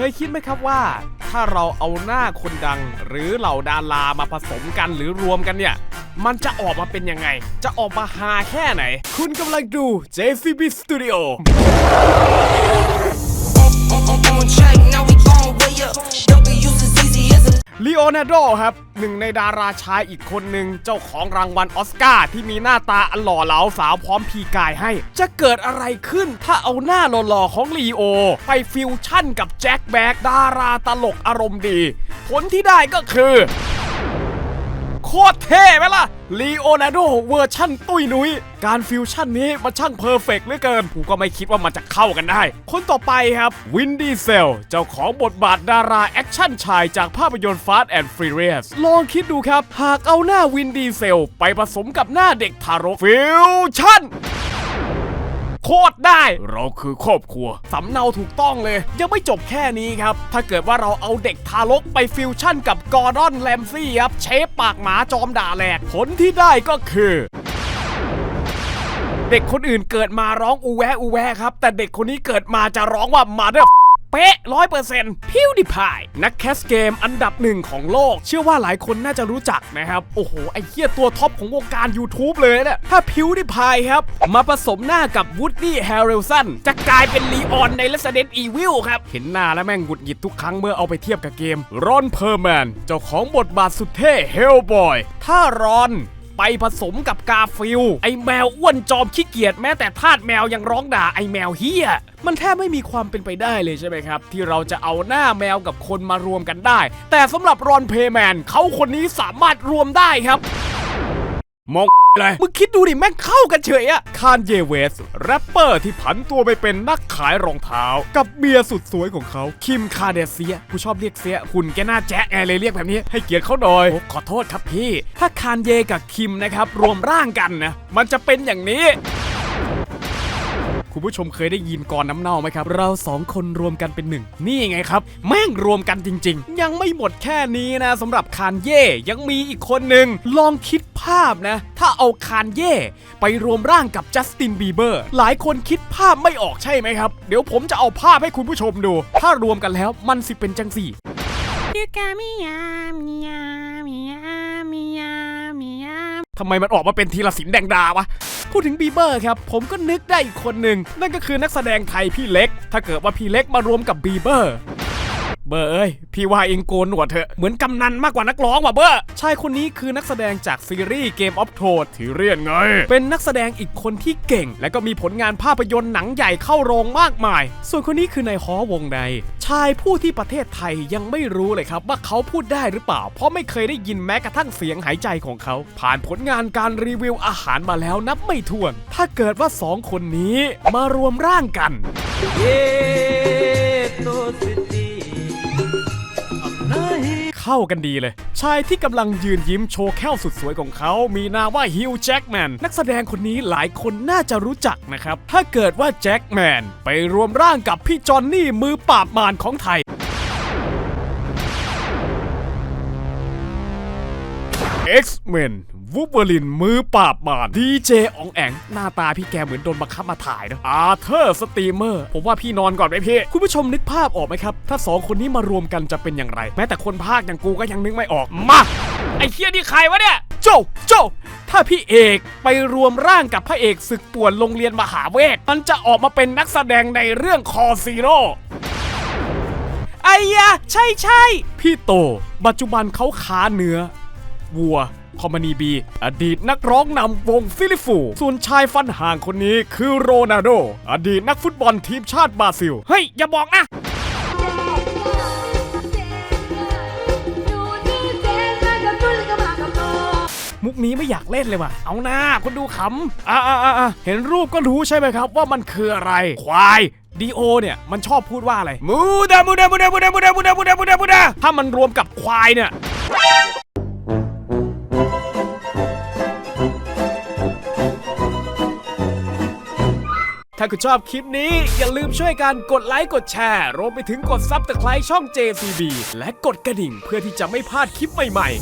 เคยคิดไหมครับว่า ถ้าเราเอาหน้าคนดัง หรือเหล่าดารามาผสมกันหรือรวมกันเนี่ย มันจะออกมาเป็นยังไง จะออกมาฮาแค่ไหน คุณกำลังดู JCB Studio ลีโอนาร์โดครับหนึ่งในดาราชายอีกคนหนึ่งเจ้าของรางวัลออสการ์ที่มีหน้าตาอันหล่อเหลาสาวพร้อมพีกายให้ จะเกิดอะไรขึ้นถ้าเอาหน้าหล่อๆของลีโอ ไปฟิวชั่นกับแจ็คแบ็กดาราตลกอารมณ์ดี ผลที่ได้ก็คือ โคตรเท่ไหมล่ะลีโอนาร์โดเวอร์ชั่นตุ้ยนุ้ย การฟิวชั่นนี้มันช่างเพอร์เฟกต์เหลือเกิน ผมก็ไม่คิดว่ามันจะเข้ากันได้ คนต่อไปครับวินดีเซล เจ้าของบทบาทดาราแอคชั่นชายจากภาพยนตร์ Fast and Furious ลองคิดดูครับ หากเอาหน้าวินดีเซล ไปผสมกับหน้าเด็กทารกฟิวชั่น โคตรได้ เราคือครอบครัว สำเนาถูกต้องเลย ยังไม่จบแค่นี้ครับ ถ้าเกิดว่าเราเอาเด็กทารกไปฟิวชั่นกับกอร์ดอนแลมซี่ครับ เชฟปากหมาจอมด่าแหลก ผลที่ได้ก็คือเด็กคนอื่นเกิดมาร้องอูแวะอูแวะครับ แต่เด็กคนนี้เกิดมาจะร้องว่ามาเดอ เป๊ะร้อยเปอร์เซ็นต์พิวดิพายนักแคสเกมอันดับหนึ่งของโลก เชื่อว่าหลายคนน่าจะรู้จักนะครับ โอ้โห ไอ้เหี้ยตัวท็อปของวงการ YouTube เลยเนี่ยถ้าพิวดิพายครับ มาผสมหน้ากับวูดดี้แฮร์เรลสันจะกลายเป็นลีออนใน Resident Evil ครับ เห็นหน้าแล้วแม่งหงุดหงิดทุกครั้งเมื่อเอาไปเทียบกับเกมรอนเพอร์แมนเจ้าของบทบาทสุดเท่เฮลบอยถ้ารอน ไปผสมกับกาฟิลไอแมวอ้วนจอมขี้เกียจแม้แต่ทาสแมวยังร้องด่าไอแมวเฮียมันแทบไม่มีความเป็นไปได้เลยใช่ไหมครับ ที่เราจะเอาหน้าแมวกับคนมารวมกันได้ แต่สำหรับรอนเพย์แมนเขาคนนี้สามารถรวมได้ครับมอง เลยมึงคิดดูดิแม่งเข้ากันเฉยอะคานเยเวสแรปเปอร์ที่ผันตัวไปเป็นนักขายรองเท้า กับเมียสุดสวยของเขาคิมคาเดเซียกูชอบเรียกเสียหุ่นแกหน้าแจ๊ะไงเลยเรียกแบบนี้ให้เกียรติเขาหน่อยโอ้ขอโทษครับพี่ ถ้าคานเยกับคิมนะครับรวมร่างกันนะมันจะเป็นอย่างนี้ คุณผู้ชมเคยได้ยินกรน้ำเน่าไหมครับ เราสองคนรวมกันเป็นหนึ่งนี่ไงครับ แม่งรวมกันจริง ๆ ยังไม่หมดแค่นี้นะสำหรับคานเย่ยังมีอีกคนหนึ่งลองคิดภาพนะ ถ้าเอาคานเย่ไปรวมร่างกับจัสตินบีเบอร์หลายคนคิดภาพไม่ออกใช่ไหมครับ เดี๋ยวผมจะเอาภาพให้คุณผู้ชมดู ถ้ารวมกันแล้วมันสิเป็นจังสี่ You got me yum yum yum yum yum ทำไมมันออกมาเป็นทีละสินแดงดาวะ พูดถึงบีเบอร์ครับ ผมก็นึกได้อีกคนหนึ่ง นั่นก็คือนักแสดงไทยพี่เล็ก ถ้าเกิดว่าพี่เล็กมารวมกับบีเบอร์เบอร์เอ้ย พี่ว่าเองโกนหนวดเถอะเหมือนกำนันมากกว่านักร้องว่ะเบอร์ชายคนนี้คือนักแสดงจากซีรีส์เกมออฟโทดที่เรียนไง เป็นนักแสดงอีกคนที่เก่ง และก็มีผลงานภาพยนตร์หนังใหญ่เข้าโรงมากมาย ส่วนคนนี้คือนายฮอวงใน ชายผู้ที่ประเทศไทยยังไม่รู้เลยครับ ว่าเขาพูดได้หรือเปล่า เพราะไม่เคยได้ยินแม้กระทั่งเสียงหายใจของเขา ผ่านผลงานการรีวิวอาหารมาแล้วนับไม่ถ้วน ถ้าเกิดว่าสองคนนี้มารวมร่างกัน เข้ากันดีเลย ชายที่กำลังยืนยิ้มโชว์แค้วสุดสวยของเขา มีนามว่าฮิวแจ็คแมนนักแสดงคนนี้หลายคนน่าจะรู้จักนะครับ ถ้าเกิดว่าแจ็คแมนไปรวมร่างกับพี่จอนนี่มือปราบมารของไทย X-Men วูเบอรินมือปราบมารดีเจอองแอง หน้าตาพี่แกเหมือนโดนบังคับมาถ่ายนะอาเธอร์สตรีมเมอร์ผมว่าพี่นอนก่อนไหมพี่ คุณผู้ชมนึกภาพออกไหมครับ ถ้าสองคนนี้มารวมกันจะเป็นอย่างไร แม้แต่คนภาคอย่างกูก็ยังนึกไม่ออกมาไอ้เคียนี่ใครวะเนี่ย โจโจถ้าพี่เอกไปรวมร่างกับพระเอกศึกป่วนโรงเรียนมหาเวท มันจะออกมาเป็นนักแสดงในเรื่องคอซีโร่ไอ้ยะใช่ใช่พี่โต ปัจจุบันเขาค้าเนื้อ วัวคอมมานีบีอดีตนักร้องนำวงฟิลิฟู ส่วนชายฟันห่างคนนี้คือโรนัลโด อดีตนักฟุตบอลทีมชาติบราซิล เฮ้ย อย่าบอกนะมุกนี้ไม่อยากเล่นเลยว่ะ เอาหน้าคนดูขำอ่าอ่าอ่าเห็นรูปก็รู้ใช่ไหมครับว่ามันคืออะไร ควายดีโอเนี่ยมันชอบพูดว่าอะไร มูดามูดามูดามูดามูดามูดามูดามูดามูดาถ้ามันรวมกับควายเนี่ย ถ้าคุณชอบคลิปนี้อย่าลืมช่วยกันกดไลค์กดแชร์ รวมไปถึงกดซับสไครต์ช่อง JCB และกดกระดิ่งเพื่อที่จะไม่พลาดคลิปใหม่ๆ